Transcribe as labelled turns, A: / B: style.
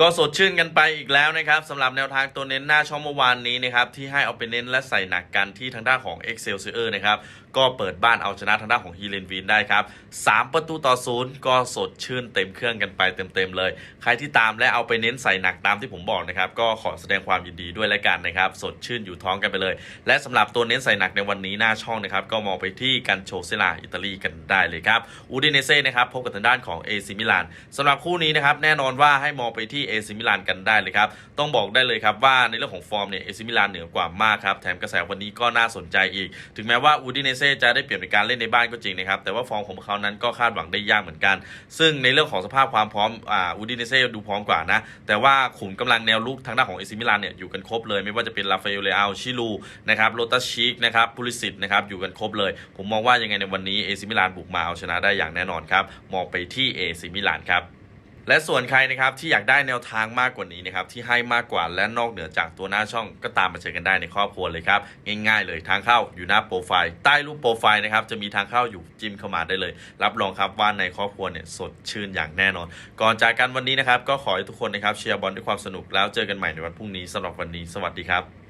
A: ก็สดชื่นกันไปอีกแล้วนะครับสำหรับแนวทางตัวเน้นหน้าช่องเมื่อวานนี้นะครับที่ให้เอาไปเน้นและใส่หนักกันที่ทางด้านของ Excelsior นะครับก็เปิดบ้านเอาชนะทางด้านของฮีเลนวินได้ครับ3ประตูต่อศูนย์ก็สดชื่นเต็มเครื่องกันไปเต็มๆเลย ใครที่ตามและเอาไปเน้นใส่หนักตามที่ผมบอกนะครับก็ขอแสดงความยินดีด้วยแล้วกันนะครับสดชื่นอยู่ท้องกันไปเลย และสำหรับตัวเน้นใส่หนักในวันนี้หน้าช่องนะครับก็มองไปที่กันโชเซลาอิตาลีกันได้เลยครับอูดิเนเซ่นะครับพบกับทางด้านของเอซิมิลานสำหรับคู่นี้นะครับแน่นอนว่าให้มองไปที่เอซิมิลานกันได้เลยครับ ต้องบอกได้เลยครับว่าในเรื่องของฟอร์มเนี่ยเอซิมิลานเหนือกว่ามากครับแถมกระแสวันนี้ก็น่าสนใจอีก ถึงแม้ว่าอูดิเนเซ่จะได้เปลี่ยนเป็นการเล่นในบ้านก็จริงนะครับแต่ว่าฟอร์มของเขานั้นก็คาดหวังได้ยากเหมือนกัน ซึ่งในเรื่องของสภาพความพร้อมอ่าอูดิเนเซ่ดูพร้อมกว่านะแต่ว่าขุมกำลังแนวลุกทางด้านของเอซิมิลานเนี่ยอยู่กันครบเลยไม่ว่าจะเป็นราฟาเอลเลอาชิลูนะครับโรตัสชิกนะครับพูลิสิตนะครับอยู่กันครบเลย ผมมองว่ายังไงในวันนี้เอซิมิลานบุกมาเอาชนะได้อย่างแน่นอนครับมองไปที่เอซิมิลานครับ และส่วนใครนะครับที่อยากได้แนวทางมากกว่านี้นะครับที่ให้มากกว่าและนอกเหนือจากตัวหน้าช่องก็ตามมาเจอกันได้ในครอบครัวเลยครับง่ายๆ เลยทางเข้าอยู่หน้าโปรไฟล์ใต้รูปโปรไฟล์นะครับจะมีทางเข้าอยู่จิ้มเข้ามาได้เลย รับรองครับว่าในครอบครัวเนี่ยสดชื่นอย่างแน่นอน ก่อนจากกันวันนี้นะครับก็ขอให้ทุกคนนะครับเชียร์บอลด้วยความสนุกแล้วเจอกันใหม่ในวันพรุ่งนี้สำหรับวันนี้สวัสดีครับ